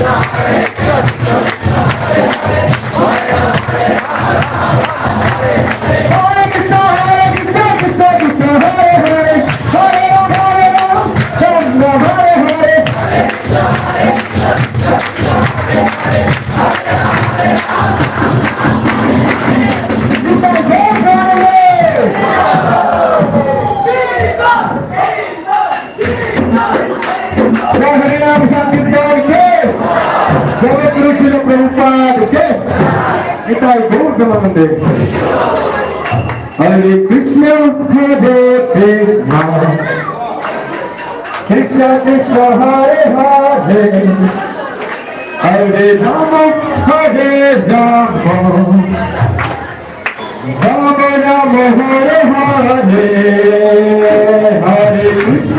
Yeah. গুরু ছিল প্রভুপাদকে এটাই গৌর প্রেমানন্দে হরে কৃষ্ণ হরে কৃষ্ণ কৃষ্ণ কৃষ্ণ হরে হরে হরে রাম হরে রাম রাম রাম হরে হরে হরে কৃষ্ণ